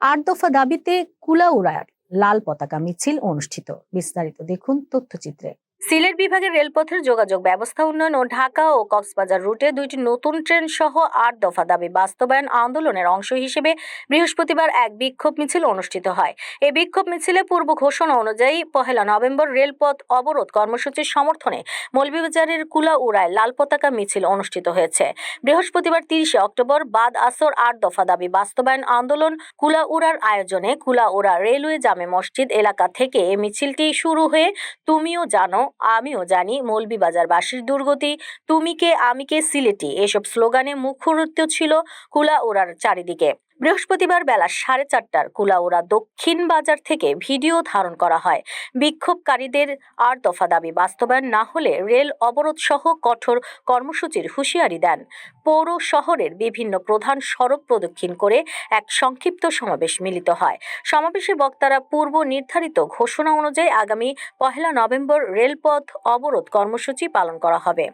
আট দফা দাবিতে কুলাউড়ার লাল পতাকা মিছিল অনুষ্ঠিত। বিস্তারিত দেখুন তথ্যচিত্রে। সিলেট বিভাগের রেলপথের যোগাযোগ ব্যবস্থা উন্নয়ন ও ঢাকা ও কক্সবাজার রুটে দুইটি নতুন ট্রেন সহ আট দফা দাবি বাস্তবায়ন আন্দোলনের অংশ হিসেবে বৃহস্পতিবার এক বিক্ষোভ মিছিল অনুষ্ঠিত হয়। এই বিক্ষোভ মিছিলে পূর্ব ঘোষণা অনুযায়ী পহেলা নভেম্বর রেলপথ অবরোধ কর্মসূচির সমর্থনে মৌলভীবাজারের কুলাউড়ায় লাল পতাকা মিছিল অনুষ্ঠিত হয়েছে। বৃহস্পতিবার তিরিশে অক্টোবর বাদ আসর আট দফা দাবি বাস্তবায়ন আন্দোলন কুলাউড়ার আয়োজনে কুলাউড়া রেলওয়ে জামে মসজিদ এলাকা থেকে এই মিছিলটি শুরু হয়ে, তুমিও জানো আমিও জানি মৌলভীবাজারবাসীর দুর্গতি। তুমি কে, আমি কে, সিলেটি। এসব স্লোগানে মুখরিত ছিল কুলা ওড়ার চারিদিকে। বৃহস্পতিবার বেলা সাড়ে চারটার কুলাউড়া দক্ষিণ বাজার থেকে ভিডিও ধারণ করা হয়। বিক্ষোভকারীদের আর দফা দাবি, বাস্তবায়ন না হলে রেল অবরোধ সহ কঠোর কর্মসূচির হুঁশিয়ারি দেন। পৌর শহরের বিভিন্ন প্রধান সড়ক প্রদক্ষিণ করে এক সংক্ষিপ্ত সমাবেশ মিলিত হয়। সমাবেশে বক্তারা পূর্ব নির্ধারিত ঘোষণা অনুযায়ী আগামী পহেলা নভেম্বর রেলপথ অবরোধ কর্মসূচি পালন করা হবে।